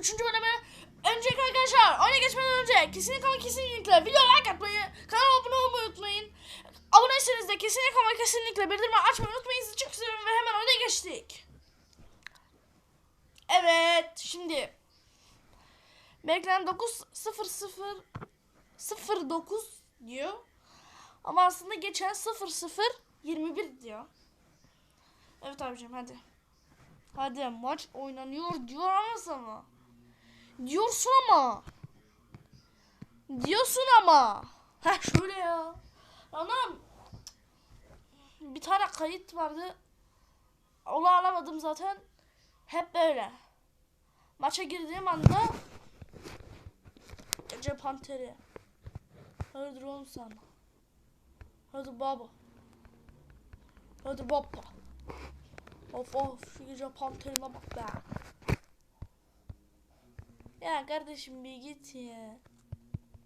Üçüncü bölümü. Önceki arkadaşlar oyuna geçmeden önce kesinlikle ama kesinlikle video like atmayı, kanala abone olmayı unutmayın. Aboneyseniz de kesinlikle ama kesinlikle bildirimi açmayı unutmayın. Sizi çok seviyorum ve hemen oyuna geçtik. Evet şimdi. Beklenen 9.00 09 diyor. Ama aslında geçen 0021 diyor. Evet abicim hadi. Hadi maç oynanıyor diyor ama sana. Diyorsun ama. Diyorsun ama. Heh şöyle ya. Anam. Bir tane kayıt vardı. Onu alamadım zaten. Hep böyle. Maça girdiğim anda Gece panteri. Hayırdır oğlum sen? Hadi baba. Hadi baba. Of of şu gece panterine bak be. Ya kardeşim bir git ya.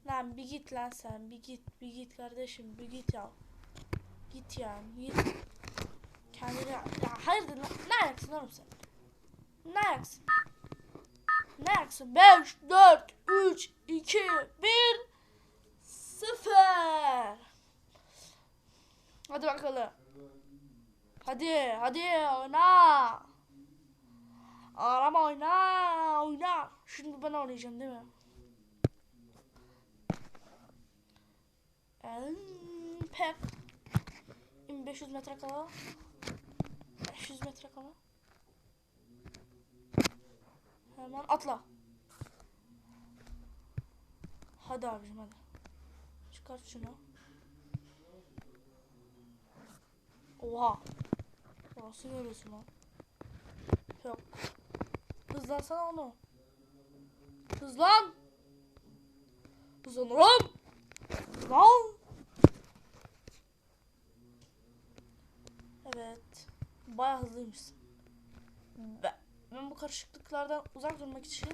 Lan bir git lan sen bir git bir git kardeşim bir git ya. Git ya git. Kendine ya hayırdır lan ne ayaksın oğlum sen? Ne ayaksın? Ne ayaksın? 5, 4, 3, 2, 1, 0. Hadi bakalım. Hadi, hadi oyna. Ağlama oyna, oyna. Şimdi ben oynayacağım değil mi? Pep. 1500 metre kala. 500 metre kala. Hemen atla. Hadi abicim hadi. Çıkart şunu. Oha. Nasıl görüyorsun lan? Yok. Hızlansana onu. Hızlan. Hızlan oğlum. Lan. Evet. Bayağı hızlıymışsın. Ben, ben bu karışıklıklardan uzak durmak için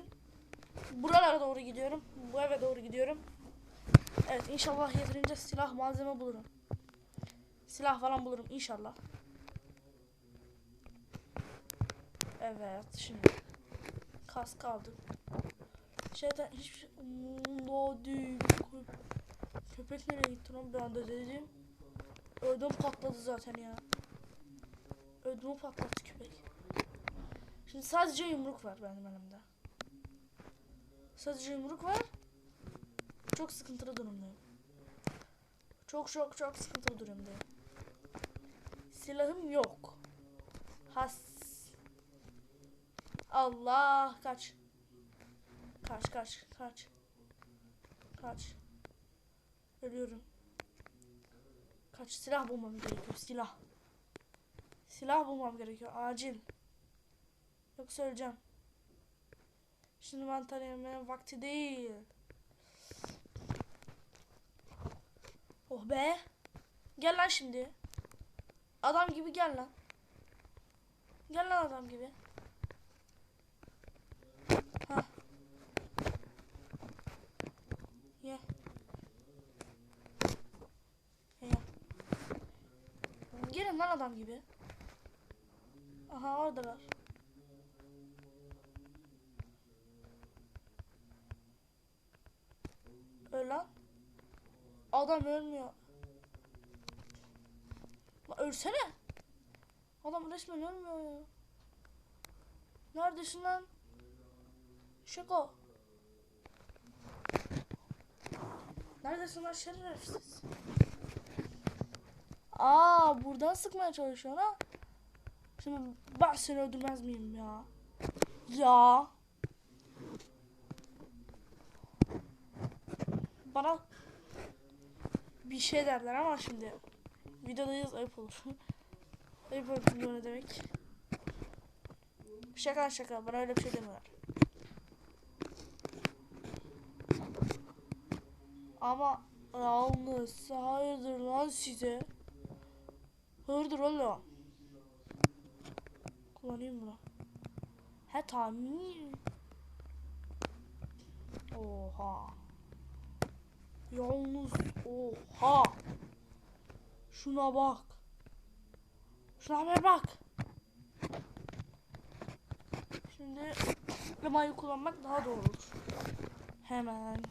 buralara doğru gidiyorum. Bu eve doğru gidiyorum. Evet inşallah yeterince silah malzeme bulurum. Silah falan bulurum inşallah. Evet şimdi kask aldım. Şeyden hiçbir şey umurumda değil. Köpek nereye gitti lan bir anda dedim. Ödüm patladı zaten ya. Ödümü patlattı köpek. Şimdi sadece yumruk var benim elimde. Sadece yumruk var. Çok sıkıntılı durumdayım. Çok çok çok sıkıntılı durumdayım. Silahım yok. Has. Allah kaç. Kaç kaç kaç. Kaç. Ölüyorum. Kaç silah bulmam gerekiyor silah. Silah bulmam gerekiyor acil. Yoksa öleceğim. Şimdi mantar yemenin vakti değil. Oh be. Gel lan şimdi. Adam gibi gel lan. Gel lan adam gibi. Ye. Ye. Gelin lan adam gibi. Aha oradalar. Öl lan. Adam ölmüyor. Lan ölsene. Adam resmen ölmüyor ya. Neredesin lan? Şaka. Neredesin lan şerefsiz? Aa buradan sıkmaya çalışıyor ha. Şimdi ben seni öldürmez miyim ya? Ya. Bana bir şey derler ama şimdi videodayız ayıp olur. ayıp olur ne demek? Şaka şaka bana öyle bir şey demiyorlar. Ama yalnız hayırdır lan size? Hayırdır oğlum? Kullanayım bunu. He tahmin. Oha. Yalnız oha. Şuna bak. Şuna bak. Şimdi lemayı kullanmak daha doğru olur. Hemen.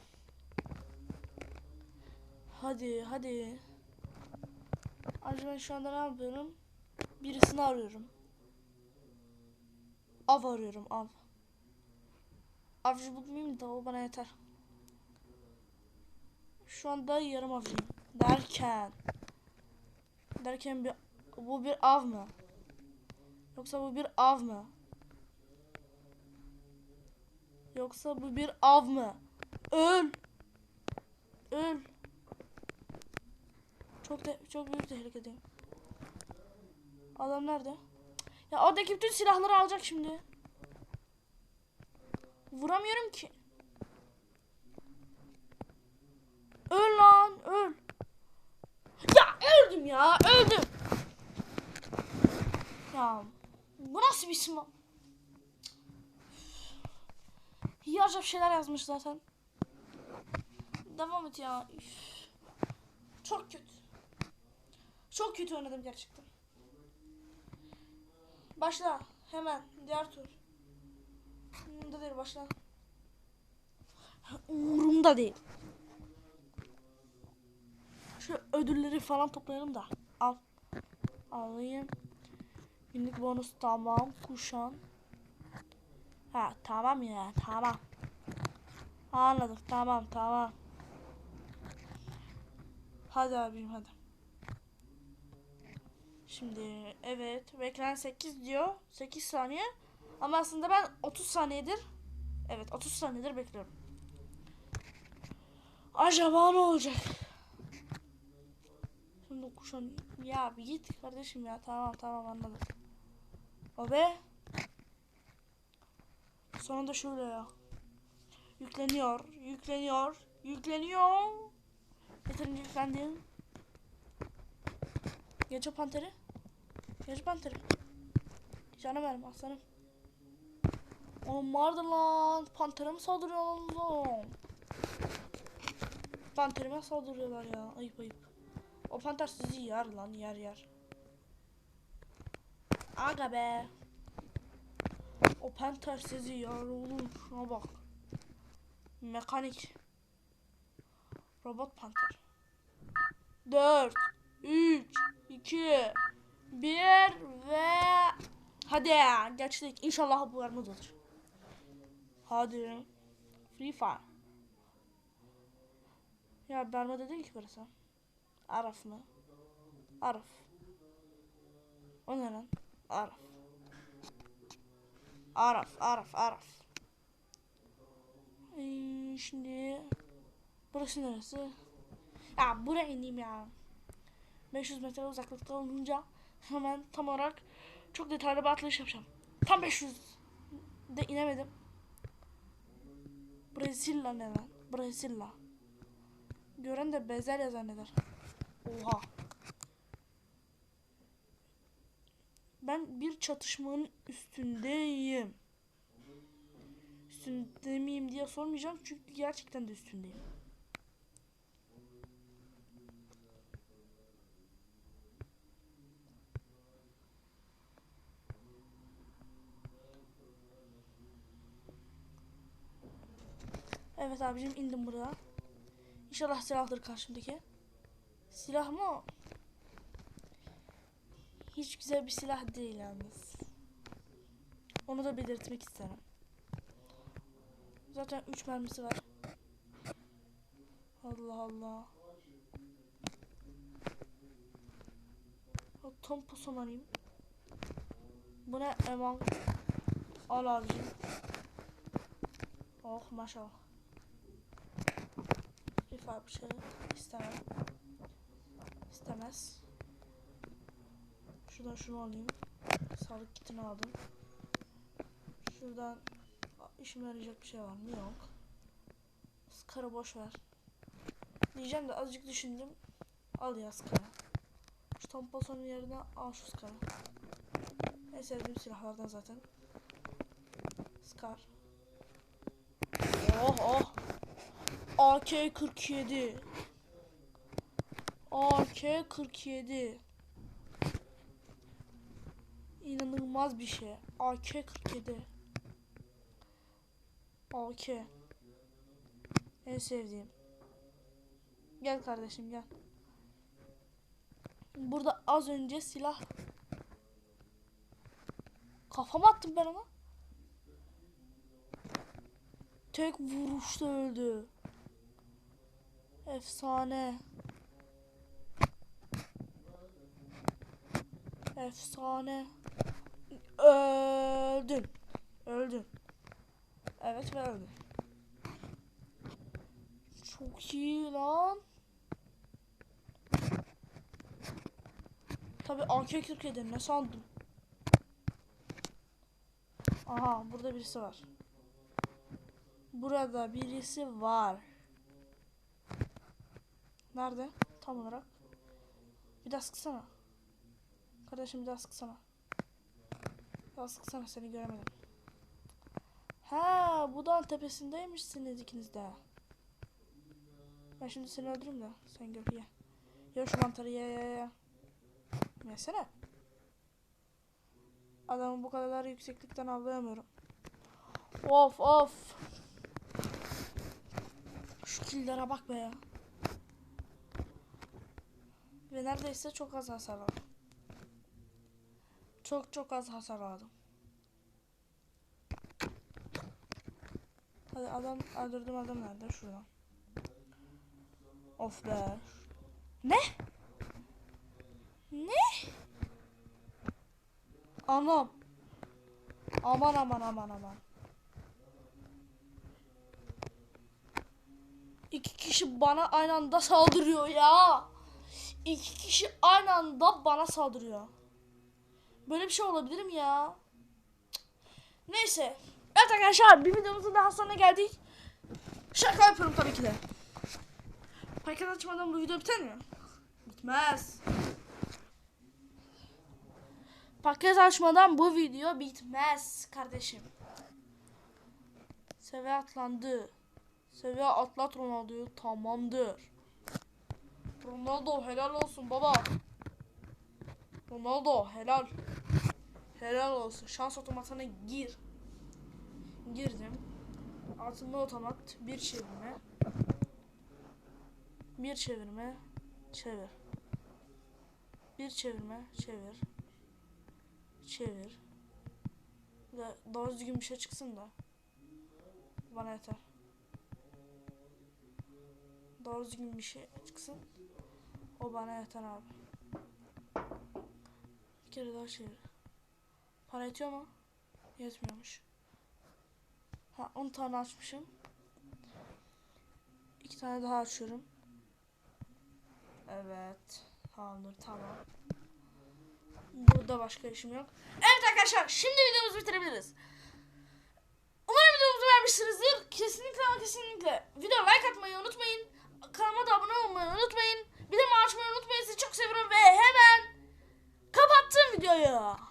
Hadi hadi. Ben şu anda ne yapıyorum? Birisini arıyorum. Av arıyorum av. Avcı bulmayayım da o bana yeter. Şu anda yarım avcıyım. Derken. Derken bir bu bir av mı? Yoksa bu bir av mı? Yoksa bu bir av mı? Öl. Öl. Çok te çok büyük tehlikedeyim. Adam nerede? Ya oradaki bütün silahları alacak şimdi. Vuramıyorum ki. Öl lan öl. Ya öldüm ya öldüm. Ya bu nasıl bir sınav? İyi acayip şeyler yazmış zaten. Devam et ya. Üf. Çok kötü. Çok kötü oynadım gerçekten. Başla. Hemen. Diğer tur. Umurumda değil başla. Umurumda değil. Şu ödülleri falan toplayalım da. Al. Alayım. Günlük bonus tamam. Kuşan. Ha tamam ya tamam. Anladım tamam tamam. Hadi abim hadi. Şimdi evet beklen 8 diyor. 8 saniye. Ama aslında ben 30 saniyedir Evet 30 saniyedir bekliyorum. Acaba ne olacak? Şimdi kuşan ya bir git kardeşim ya tamam tamam anladım. O be. Sonunda şöyle ya. Yükleniyor, yükleniyor, yükleniyor. Yeterince yüklendi. Gece panteri. Gece panteri. Canım benim aslanım. Oğlum vardı lan. Pantere mi saldırıyorlar lan? Panterime saldırıyorlar ya. Ayıp ayıp. O panter sizi yer lan yer yer. Aga be. O panter sizi yer oğlum. Şuna bak. Mekanik. Robot panter. 4 3 2 1 ve hadi geçtik. İnşallah bu armut olur. Hadi. Free Fire. Ya Bermuda değil ki burası. Araf mı? Araf. O ne lan? Araf. Araf, Araf, Araf. Şimdi burası neresi? Ya buraya ineyim ya. 500 metre uzaklıkta olunca hemen tam olarak çok detaylı bir atlayış yapacağım. Tam 500 de inemedim. Brezilya ne lan? Brezilya. Gören de bezelye zanneder. Oha. Ben bir çatışmanın üstündeyim. Üstünde miyim diye sormayacağım çünkü gerçekten de üstündeyim. Evet abicim indim buraya. İnşallah silahdır karşımdaki. Silah mı? Hiç güzel bir silah değil yalnız. Onu da belirtmek isterim. Zaten 3 mermisi var. Allah Allah. O Puson arayayım. Bu ne Eman? Al abicim. Oh maşallah. Bir şey istemem. İstemez. Şuradan şunu alayım. Sağlık kitini aldım. Şuradan işime yarayacak bir şey var mı? Yok. Skarı boş ver. Diyeceğim de azıcık düşündüm. Al ya Skarı. Şu tampasonun yerine al şu Skarı. En sevdiğim silahlardan zaten. Scar. Oh oh. AK-47. AK-47. İnanılmaz bir şey. AK-47. Okey. En sevdiğim. Gel kardeşim gel. Burada az önce silah kafama attım ben ona. Tek vuruşta öldü. Efsane. Efsane. Öldün. Öldün. Evet ve öldün. Çok iyi lan. Tabi AK-47 ne sandım? Aha burada birisi var. Burada birisi var. Nerede? Tam olarak. Bir daha sıksana. Kardeşim bir daha sıksana. Bir daha sıksana seni göremedim. Ha, bu dağın tepesindeymişsiniz ikiniz de. Ben şimdi seni öldürürüm de sen gör ye. Ye şu mantarı ye ye ye. Yesene. Adamı bu kadar yükseklikten avlayamıyorum. Of of. Şu killere bak be ya. Ve neredeyse çok az hasar aldım. Çok çok az hasar aldım. Hadi adam öldürdüm adam nerede? Şuradan. Of be. Ne? Ne? Anam. Aman aman aman aman. İki kişi bana aynı anda saldırıyor ya. İki kişi aynı anda bana saldırıyor. Böyle bir şey olabilir mi ya? Neyse. Evet arkadaşlar bir videomuzun daha sonuna geldik. Şaka yapıyorum tabii ki de. Paket açmadan bu video biter mi? Bitmez. Paket açmadan bu video bitmez kardeşim. Seviye atlandı. Seviye atlat Ronaldo'yu tamamdır. Ronaldo helal olsun baba. Ronaldo helal. Helal olsun. Şans otomatına gir. Girdim. Altında otomat bir çevirme. Bir çevirme. Çevir. Bir çevirme. Çevir. Çevir. Ve doğru düzgün bir şey çıksın da. Bana yeter. Doğru düzgün bir şey çıksın. O bana yeter abi. Bir kere daha çevir. Para yetiyor mu? Yetmiyormuş. Ha 10 tane açmışım. 2 tane daha açıyorum. Evet. Tamamdır tamam. Burada başka işim yok. Evet arkadaşlar şimdi videomuzu bitirebiliriz. Umarım videomuzu beğenmişsinizdir. Kesinlikle ama kesinlikle video like atmayı unutmayın. Bir de maaşımı unutmayın sizi çok seviyorum ve hemen kapattım videoyu.